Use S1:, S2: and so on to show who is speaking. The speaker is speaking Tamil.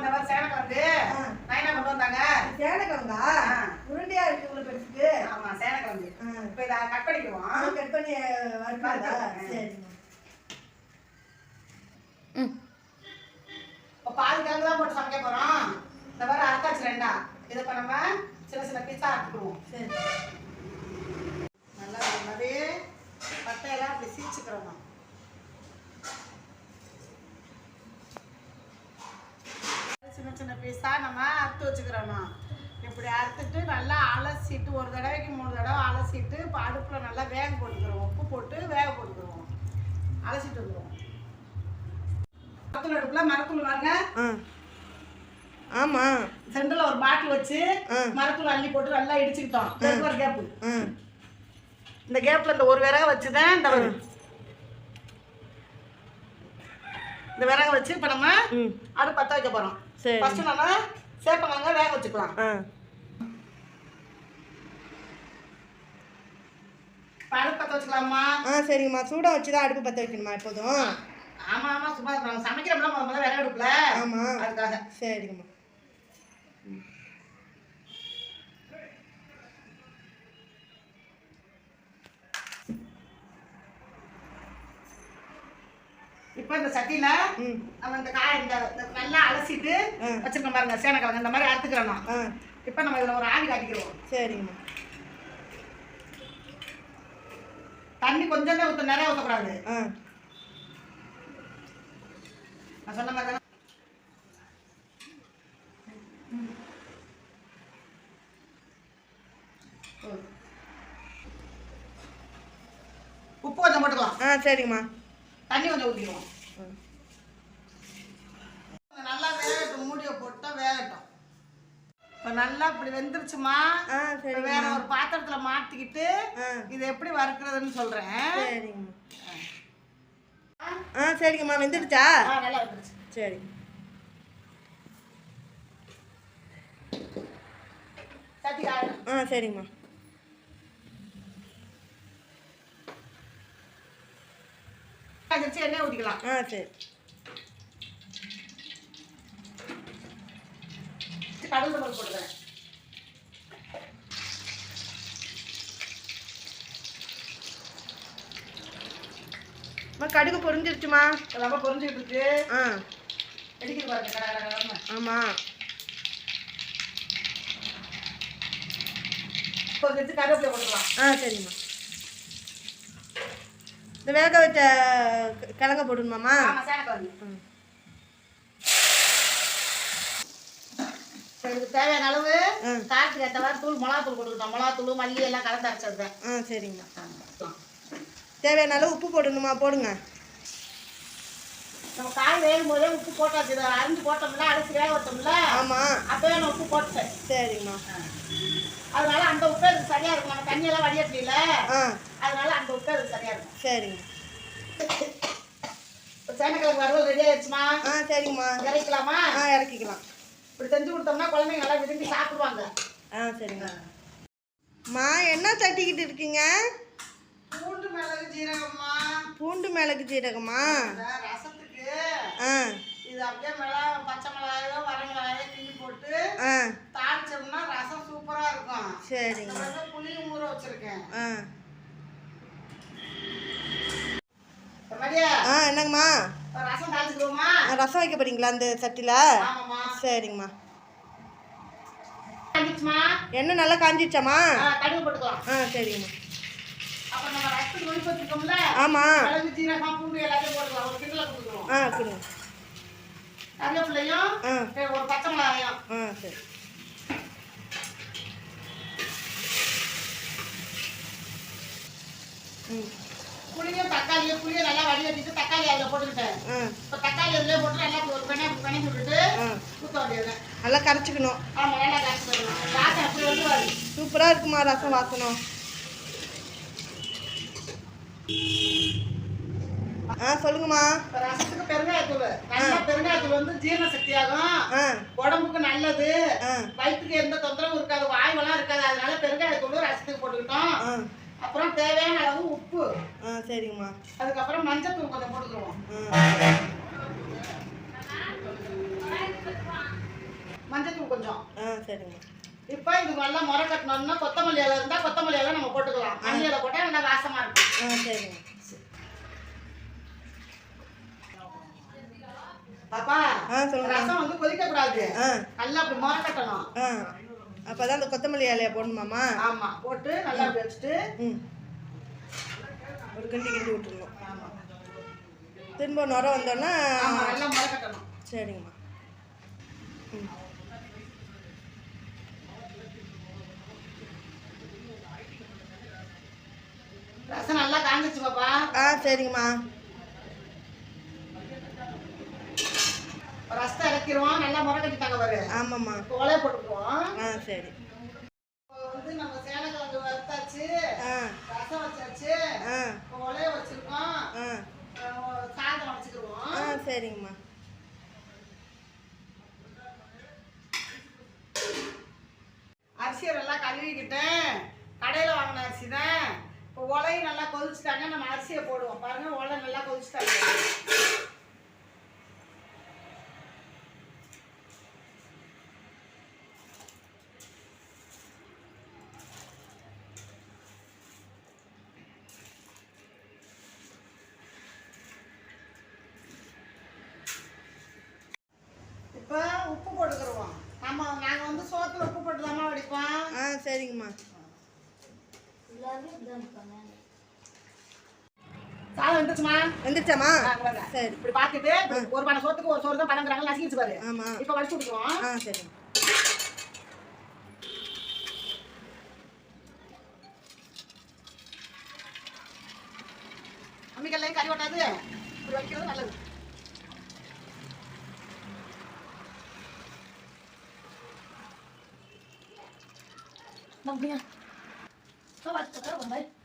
S1: இந்த மாதிரி சேனக்கிழங்கு. நைனா கொண்டு வந்தாங்க.
S2: சேனக்கிழங்கா. உருண்டையா இருக்கு இவ்வளவு பெருசுக்கு?
S1: ஆமா சேனக்கிழங்கு. இப்போ இதை கட் பண்ணிக்குவோம்.
S2: கட் பண்ணி
S1: இப்போ பாதி கிழங்கு தான் போட்டு சமைக்க போறோம். இந்த மாதிரி அரைத்தாச்சு ரெண்டா. இதை இப்போ நம்ம சின்ன சின்ன பீஸா அரைச்சிக்கிடுவோம்
S2: சரி.
S1: நல்லா இந்த மாதிரி பட்டையெல்லாம் அப்படி சீச்சுக்கிறோம். பீஸா நம்ம அறுத்து வச்சுக்கிறோம்? இப்படி அறுத்துட்டு நல்லா அலசிட்டு ஒரு தடவைக்கு மூணு தடவை அலசிட்டு இப்போ அடுப்பில் நல்லா வேக போட்டுக்கிறோம் உப்பு போட்டு வேக போட்டுக்கிறோம் அலசிட்டு வந்துடுவோம் மரத்தூள் அடுப்பில் மரத்தூள் வாங்க
S2: ஆ. ஆமாம்
S1: சென்டரில் ஒரு பாட்டில் வச்சு. மரத்தூள் அள்ளி போட்டு நல்லா இடிச்சுக்கிட்டோம். ஒரு கேப்பு. இந்த கேப்ல இந்த ஒரு விறக வச்சு தான் இந்த இந்த விறக வச்சு இப்போ நம்ம அடுப்பு பற்ற வைக்க போறோம்.
S2: சரி.
S1: ஃபர்ஸ்ட் நம்ம சேப்பங்கிழங்க வேக வச்சுக்கலாம். அடுப்பு பற்ற வச்சுக்கலாமா?
S2: ஆ சரிங்கம்மா. சூடாக வச்சு தான் அடுப்பு பற்ற வைக்கணுமா எப்போதும்?
S1: ஆமா ஆமா. சும்மா முத முதல்ல விறகு அடுப்புல
S2: ஆமாம்
S1: அதுக்காக.
S2: சரிங்கம்மா.
S1: இப்போ இந்த சட்டியில நம்ம இந்த காய் இந்த நல்லா அலசிட்டு. வச்சிருக்கோம் பாருங்க சேனக்கிழங்கு. இந்த மாதிரி அறுத்துக்கிறோம் இப்போ நம்ம இதில் ஒரு ஆவி காட்டிக்கிறோம்.
S2: சரிங்கம்மா
S1: தண்ணி கொஞ்சம் தான் ஊற்ற நிறைய ஊற்றக்கூடாது நான் சொன்ன மாதிரி உப்பு கொஞ்சம் போட்டுக்கலாம்.
S2: ஆ சரிங்கம்மா.
S1: தண்ணி கொஞ்சம் ஊற்றிக்குவோம்
S2: ஆ.
S1: நல்லா வேகட்டும் மூடியை போட்டா வேகட்டும் இப்போ நல்லா இப்படி வெந்துருச்சுமா? வேற ஒரு பாத்திரத்துல மாட்டிக்கிட்டு இதை எப்படி வறுக்கிறதுன்னு சொல்றேன்.
S2: ஆ. சரிங்கம்மா. வெந்துடுச்சா?
S1: நல்லா வந்துருச்சு.
S2: சரி. ஆ சரிங்கம்மா.
S1: எண்ணெய் ஊற்றிக்கலாம்
S2: ஆ சரி.
S1: கடல் பருப்பு போட்டுக்கிறேன்.
S2: கடுகு பொரிஞ்சிருச்சுமா?
S1: ரொம்ப பொரிஞ்சுக்கிட்டு இருக்கு
S2: ஆ.
S1: வெடிக்கிட்டு பாருங்க
S2: ஆமாம்
S1: கொஞ்சம் கருவேப்பிலை போட்டுக்கலாம்.
S2: ஆ சரிம்மா. இந்த வேக வச்ச கிழங்க போடணுமாம்மா? ம்.
S1: இதுக்கு தேவையான அளவு
S2: ஆ.
S1: காரத்துக்கு ஏற்ற மாதிரி தூள் மிளகா தூள் போட்டுக்கிட்டோம் மிளகா தூள் மல்லி எல்லாம் கலந்து அரைச்சதுதான்
S2: ஆ சரிங்கம்மா தேவையான அளவு உப்பு போடணுமா? போடுங்க.
S1: நம்ம காய் வேகும் போதே உப்பு போட்டாச்சு. இதை அரிஞ்சு போட்டோம்ல அரிசி வேக வச்சோம்ல
S2: ஆமாம்
S1: அப்பவே நான் உப்பு போட்டேன்
S2: சரிங்கம்மா
S1: அதனால அந்த உப்பு அதுக்கு சரியா இருக்கும். நம்ம தண்ணியெல்லாம் வடியட்டில அதனால அந்த உப்பு அதுக்கு சரியா இருக்கும்.
S2: சரிங்க.
S1: சேனக்கிழங்கு வறுவல் ரெடி ஆயிடுச்சுமா?
S2: ஆ சரிங்கம்மா
S1: இறக்கலாமா
S2: ஆ இறக்கிக்கலாம்.
S1: இப்படி செஞ்சு கொடுத்தோம்னா குழந்தைங்க நல்லா விரும்பி சாப்பிடுவாங்க.
S2: ஆ சரிங்க. அம்மா என்ன தட்டிக்கிட்டு இருக்கீங்க?
S1: பூண்டு மிளகு ஜீரகம்மா.
S2: பூண்டு மிளகு ஜீரகமா?
S1: ரசத்துக்கு
S2: ஆ.
S1: இது அப்படியே மிளகா பச்சை மிளகாயோ வர மிளகாயோ கிள்ளி போட்டு
S2: ஆ.
S1: தாளிச்சோம்னா ரசம் சூப்பரா இருக்கும்.
S2: சரிங்க.
S1: ரசம் புளியும் ஊற வச்சிருக்கேன்.
S2: ஆ. ஆ என்னங்கம்மா?
S1: ரசம்
S2: வைக்க போறீங்களா அந்த சட்டியில் சரிங்கம்மா. எண்ணெய் நல்லா
S1: போட்டுக்கலாம்
S2: ஆ சரிங்கம்மா. ஆமாம் ஆ கொடுங்க.
S1: கருவேப்பிலையும்
S2: ஆ.
S1: சரி, ஒரு பச்சை மிளகாயும்.
S2: ஆ சரி. ம்.
S1: புளியும் தக்காளியும் புளியை நல்லா வடிகட்டிட்டு தக்காளி அதில் போட்டுக்கிட்டேன். இப்போ தக்காளி அதிலே போட்டு நல்லா ஒரு பெண்ணை பெண்ணை விட்டுட்டு ஊற்ற வேண்டியது
S2: நல்லா கரைச்சிக்கணும்.
S1: ஆமாம் நல்லா காய்ச்சி போடணும் காய்ச்சி அப்படி வந்து வருது
S2: சூப்பராக இருக்குமா ரசம் வாசனம் ஆ சொல்லுங்கம்மா.
S1: ரசத்துக்கு பெருங்காயத்தூள். நல்லா பெருங்காயத்தூள் வந்து ஜீரண சக்தியாகும். உடம்புக்கு நல்லது. வயிற்றுக்கு எந்த தொந்தரவும் இருக்காது வாய்வெல்லாம் இருக்காது. அதனால பெருங்காயத்தூள் ரசத்துக்கு போட்டுக்கிட்டோம். அப்புறம் தேவையான அளவு உப்பு.
S2: ஆ சரிங்கம்மா.
S1: அதுக்கப்புறம் மஞ்சத்தூள் கொஞ்சம் போட்டுக்குருவோம்
S2: ஆ. சரிங்கம்மா.
S1: இப்போ இது நல்லா முறை கட்டணும்னா கொத்தமல்லி இலை இருந்தால் கொத்தமல்லி இலை நம்ம போட்டுக்கலாம். மல்லி இலை போட்டால் நல்லா வாசமாக இருக்கும்.
S2: ஆ சரிங்க
S1: பாப்பா ரசம் வந்து கொதிக்க கூடாது
S2: ஆ.
S1: நல்லா அப்படி முறை கட்டணும்.
S2: ஆ அப்போ தான் அந்த கொத்தமல்லி இலையை போடணுமாம்மா?
S1: ஆமா போட்டு நல்லா வச்சுட்டு
S2: ம். ஒரு கிண்டி கிண்டி விட்டுருணும்
S1: ஆமா.
S2: திரும்ப நுர வந்தோன்னா சரிங்கம்மா. ம்.
S1: ரசம் நல்லா காஞ்சிச்சு பாப்பா
S2: ஆ சரிங்கம்மா.
S1: ரசத்தை இறக்கிடுவோம் நல்லா முறை கட்டிட்டாங்க பாரு.
S2: ஆமாம்மா.
S1: ஒலைய போட்டுக்குவோம்
S2: ஆ சரி.
S1: இப்போ வந்து நம்ம சேனக்கிழங்கு வறுத்தாச்சு ரசம் வச்சாச்சு ஒலைய வச்சிருக்கோம் சாதம் வச்சுக்கிடுவோம்
S2: ஆ சரிங்கம்மா.
S1: அரிசியை நல்லா கழுவிக்கிட்டேன். கடையில் வாங்கின அரிசி தான். இப்போ உலையும் நல்லா கொதிச்சுட்டாங்க நம்ம அரிசியை போடுவோம். பாருங்க உலை நல்லா கொதிச்சுட்டாங்க இப்போ உப்பு நம்ம நாங்கள் வந்து சோத்துல உப்பு போட்டு வடிப்போம்.
S2: ஆ சரிங்கம்மா.
S1: சாதம் வந்துச்சுமா
S2: வந்துருச்சாம்மா?
S1: வாங்க.
S2: சரி.
S1: இப்படி பார்த்துட்டு இப்படி ஒரு பானை சோத்துக்கு ஒரு சோறு தான் பழங்குறாங்க நசிக்கிச்சு பாரு.
S2: ஆமாம்
S1: இப்போ வடிச்சு விட்டுருவோம்
S2: ஆ சரிங்க
S1: Các 老板，我 sẽ.